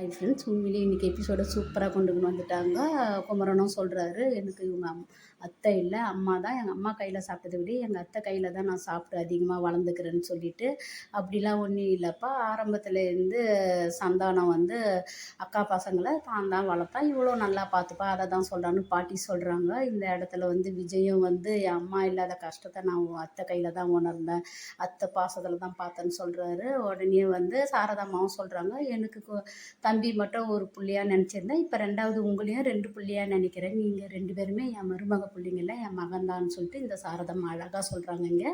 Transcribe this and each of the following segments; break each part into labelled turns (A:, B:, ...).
A: Hi friends உண்மையிலேயே இன்றைக்கி எபிசோட சூப்பராக கொண்டு வந்துட்டாங்க. குமரனும் சொல்கிறாரு எனக்கு இவங்க அத்தை இல்லை அம்மா தான். எங்கள் அம்மா கையில் சாப்பிட்டதை விட எங்கள் அத்தை கையில் தான் நான் சாப்பிட்டு அதிகமாக வளர்ந்துக்கிறேன்னு சொல்லிட்டு அப்படிலாம் ஒன்றும் இல்லைப்பா. ஆரம்பத்துலேருந்து சந்தானம் வந்து அக்கா பசங்களை தான் தான் வளர்த்தா. இவ்வளோ நல்லா பார்த்துப்பா அதை தான் சொல்கிறான்னு பாட்டி சொல்கிறாங்க இந்த இடத்துல வந்து விஜயும் வந்து என் அம்மா இல்லாத கஷ்டத்தை நான் அத்தை கையில் தான் உணர்ந்தேன். அத்தை பாசத்தில் தான் பார்த்தேன்னு சொல்கிறாரு உடனே வந்து சாரதாமாவும் சொல்கிறாங்க எனக்கு தம்பி மட்டும் ஒரு புள்ளையா நினச்சிருந்தேன் இப்போ ரெண்டாவது உங்களையும் ரெண்டு புள்ளையா நினைக்கிறேன். நீங்கள் ரெண்டு பேருமே என் மருமக பிள்ளைங்கள என் மகன்தான்னு சொல்லிட்டு இந்த சாரதம்மா அழகாக சொல்கிறாங்க இங்கே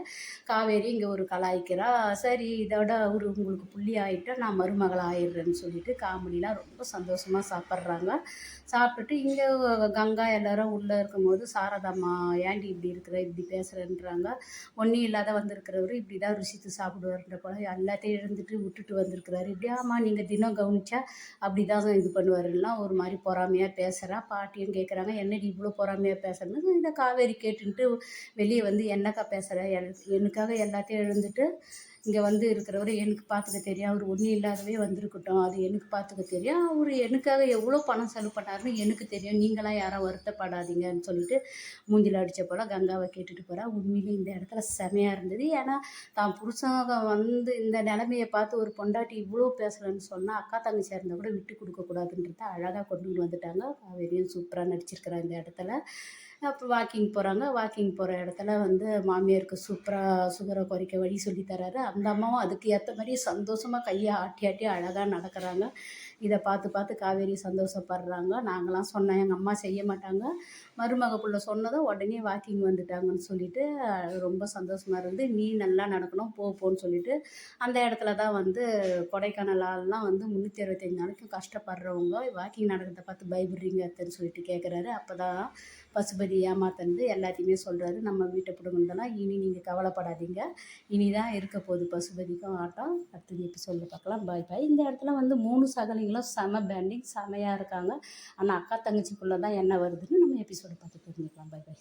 A: காவேரி இங்கே ஒரு கலாய்க்கிறா. சரி இதோட அவர் உங்களுக்கு புள்ளி ஆகிட்டா நான் மருமகள் ஆயிடுறேன்னு சொல்லிட்டு காமெடிலாம் ரொம்ப சந்தோஷமாக சாப்பிட்றாங்க. சாப்பிட்டுட்டு இங்கே கங்கா எல்லாரும் உள்ளே இருக்கும்போது சாரதாம்மா ஏன்டி இப்படி இருக்கிற? இப்படி பேசுகிறேன்றாங்க ஒன்றும் இல்லாத வந்திருக்கிறவர் இப்படி தான் ருசித்து சாப்பிடுவார்ன்ற போல எல்லாத்தையும் எழுந்துட்டு விட்டுட்டு வந்திருக்கிறாரு. இப்படி ஆமாம் நீங்கள் தினம் கவனிச்சா அப்படி தான் இது பண்ணுவாருன்னா ஒரு மாதிரி பொறாமையாக பேசுகிறா பாட்டியும் கேட்குறாங்க என்னடி இவ்வளோ பொறாமையாக பேசுறது இந்த காவேரி கேட்டுன்ட்டு வெளியே வந்து என்னக்கா பேசுகிற எனக்காக எல்லாத்தையும் எழுந்துட்டு இங்கே வந்து இருக்கிறவர் எனக்கு பார்த்துக்க தெரியும். அவர் ஒன்றும் இல்லாதவே வந்திருக்கட்டும். அது எனக்கு பார்த்துக்க தெரியும். அவர் எனக்காக எவ்வளோ பணம் செலவு பண்ணாருன்னு எனக்கு தெரியும். நீங்களாம் யாரும் வருத்தப்படாதீங்கன்னு சொல்லிட்டு மூஞ்சில் அடித்த போல் கங்காவை கேட்டுட்டு போகிறா உண்மையிலே இந்த இடத்துல செமையாக இருந்தது. ஏன்னா தான் புருஷங்க வந்து இந்த நிலமையை பார்த்து ஒரு பொண்டாட்டி இவ்வளோ பேசலன்னு சொன்னால் அக்கா தங்கச்சி இருந்தால் கூட விட்டு கொடுக்கக்கூடாதுன்றத அழகாக கொண்டு வந்துட்டாங்க. காவேரியும் சூப்பராக நடிச்சிருக்கிறா இந்த இடத்துல. அப்போ வாக்கிங் போகிறாங்க வாக்கிங் போகிற இடத்துல வந்து மாமியாருக்கு சூப்பராக சுகரை குறைக்க வழி சொல்லித்தராரு அந்த அம்மாவும் அதுக்கு ஏற்ற மாதிரி சந்தோஷமாக கையை ஆட்டி ஆட்டி அழகாக நடக்கிறாங்க. இதை பார்த்து பார்த்து காவேரி சந்தோஷப்படுறாங்க. நாங்களாம் சொன்னேன் எங்கள் அம்மா செய்ய மாட்டாங்க. மருமக புள்ள சொன்னதும் உடனே வாக்கிங் வந்துட்டாங்கன்னு சொல்லிட்டு ரொம்ப சந்தோஷமாக இருந்து நீ நல்லா நடக்கணும் போ போன்னு சொல்லிட்டு அந்த இடத்துல தான் வந்து கொடைக்கானலாலாம் வந்து முந்நூற்றி அறுபத்தஞ்சு நாளைக்கும் கஷ்டப்படுறவங்க வாக்கிங் நடக்கிறத பார்த்து பயப்படுறீங்க அத்தன்னு சொல்லிட்டு கேட்குறாரு அப்போ தான் பசுபதி ஏமாத்தந்து எல்லாத்தையுமே சொல்கிறாரு நம்ம வீட்டை பிடுங்கினதெல்லாம் இனி நீங்கள் கவலைப்படாதீங்க. இனி தான் இருக்க போகுது பசுபதிக்கும் ஆட்டம். அடுத்தது எபிசோடில் பார்க்கலாம் பாய் பாய் இந்த இடத்துல வந்து மூணு சகலிங்களும் செம பேண்டிங் செமையாக இருக்காங்க. ஆனால் அக்கா தங்கச்சிக்குள்ளே தான் என்ன வருதுன்னு நம்ம எபிசோடு பார்த்து தெரிஞ்சுக்கலாம். பாய் பாய்